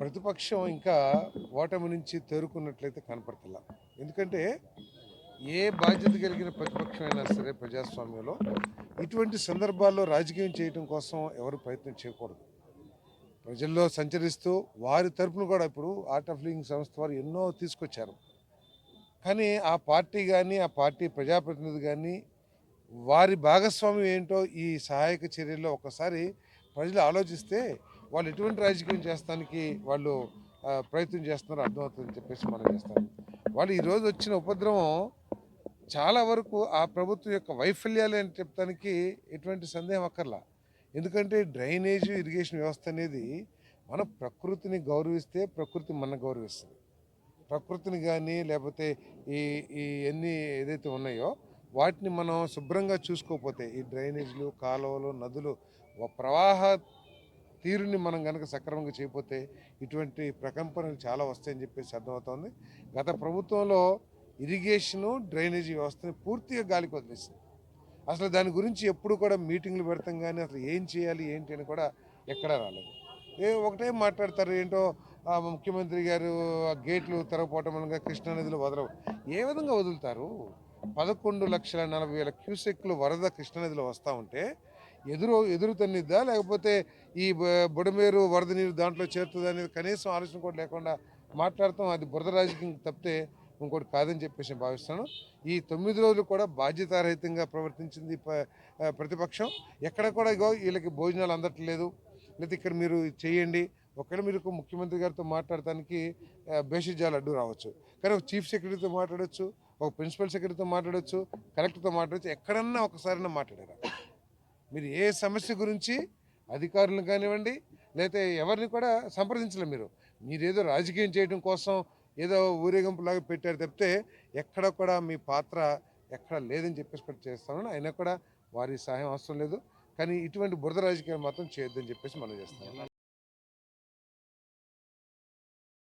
ప్రతిపక్షం ఇంకా ఓటమి నుంచి తేరుకున్నట్లయితే కనపడతలా. ఎందుకంటే ఏ బాధ్యత కలిగిన ప్రతిపక్షం అయినా సరే ప్రజాస్వామ్యంలో ఇటువంటి సందర్భాల్లో రాజకీయం చేయటం కోసం ఎవరు ప్రయత్నం చేయకూడదు. ప్రజల్లో సంచరిస్తూ వారి తరపున కూడా ఇప్పుడు ఆర్ట్ ఆఫ్ లివింగ్ సంస్థ వారు ఎన్నో తీసుకొచ్చారు. కానీ ఆ పార్టీ కానీ ఆ పార్టీ ప్రజాప్రతినిధి కానీ వారి భాగస్వామ్యం ఏంటో ఈ సహాయక చర్యల్లో ఒకసారి ప్రజలు ఆలోచిస్తే వాళ్ళు ఎటువంటి రాజకీయం చేస్తానికి వాళ్ళు ప్రయత్నం చేస్తున్నారో అర్థమవుతుందని చెప్పేసి మనం చేస్తాం వాళ్ళు ఈరోజు వచ్చిన ఉపద్రవం చాలా వరకు ఆ ప్రభుత్వం యొక్క వైఫల్యాలు అని చెప్తానికి ఎటువంటి సందేహం అక్కర్లా. ఎందుకంటే డ్రైనేజ్ ఇరిగేషన్ వ్యవస్థ అనేది మన ప్రకృతిని గౌరవిస్తే ప్రకృతి మన గౌరవిస్తుంది. ప్రకృతిని కానీ లేకపోతే ఈ ఈ ఎన్ని ఏదైతే ఉన్నాయో వాటిని మనం శుభ్రంగా చూసుకోకపోతే ఈ డ్రైనేజీలు కాలువలు నదులు ప్రవాహ తీరుని మనం కనుక సక్రమంగా చేయకపోతే ఇటువంటి ప్రకంపనలు చాలా వస్తాయని చెప్పేసి అర్థమవుతోంది. గత ప్రభుత్వంలో ఇరిగేషను డ్రైనేజీ వ్యవస్థని పూర్తిగా గాలికి వదిలేసింది. అసలు దాని గురించి ఎప్పుడు కూడా మీటింగ్లు పెడతాం కానీ అసలు ఏం చేయాలి ఏంటి అని కూడా ఎక్కడా రాలేదు. ఏ ఒకటే మాట్లాడతారు ఏంటో ముఖ్యమంత్రి గారు గేట్లు తెరవపోవటం వల్ల కృష్ణానదిలో వదలవు. ఏ విధంగా వదులుతారు? పదకొండు లక్షల నలభై వేల క్యూసెక్లు వరద కృష్ణానదిలో వస్తూ ఉంటే ఎదురు ఎదురు తన్నిద్దా లేకపోతే ఈ బ- బుడమేరు వరద నీరు దాంట్లో చేరుతుందా అనేది కనీసం ఆలోచన కూడా లేకుండా మాట్లాడతాం. అది బురద రాజకీయం తప్పితే ఇంకోటి కాదని చెప్పేసి నేను భావిస్తాను ఈ తొమ్మిది రోజులు కూడా బాధ్యతారహితంగా ప్రవర్తించింది ప్రతిపక్షం. ఎక్కడ కూడా ఇగో వీళ్ళకి భోజనాలు అందట్లేదు. లేకపోతే ఇక్కడ మీరు చేయండి. ఒకవేళ మీరు ముఖ్యమంత్రి గారితో మాట్లాడటానికి బేషిజాలు అడ్డు రావచ్చు. కానీ ఒక చీఫ్ సెక్రటరీతో మాట్లాడచ్చు ఒక ప్రిన్సిపల్ సెక్రటరీతో మాట్లాడొచ్చు కలెక్టర్తో మాట్లాడొచ్చు ఎక్కడన్నా ఒకసారైనా మాట్లాడారా? మీరు ఏ సమస్య గురించి అధికారులను కానివ్వండి లేకపోతే ఎవరిని కూడా సంప్రదించలేదు మీరు. మీరేదో రాజకీయం చేయడం కోసం ఏదో ఊరేగింపులాగా పెట్టారు తప్పితే ఎక్కడ కూడా మీ పాత్ర ఎక్కడ లేదని చెప్పేసి కూడా చేస్తామని అయినా కూడా వారి సహాయం అవసరం లేదు. కానీ ఇటువంటి బురద రాజకీయాలు మాత్రం చేయొద్దని చెప్పేసి మనం చేస్తాం.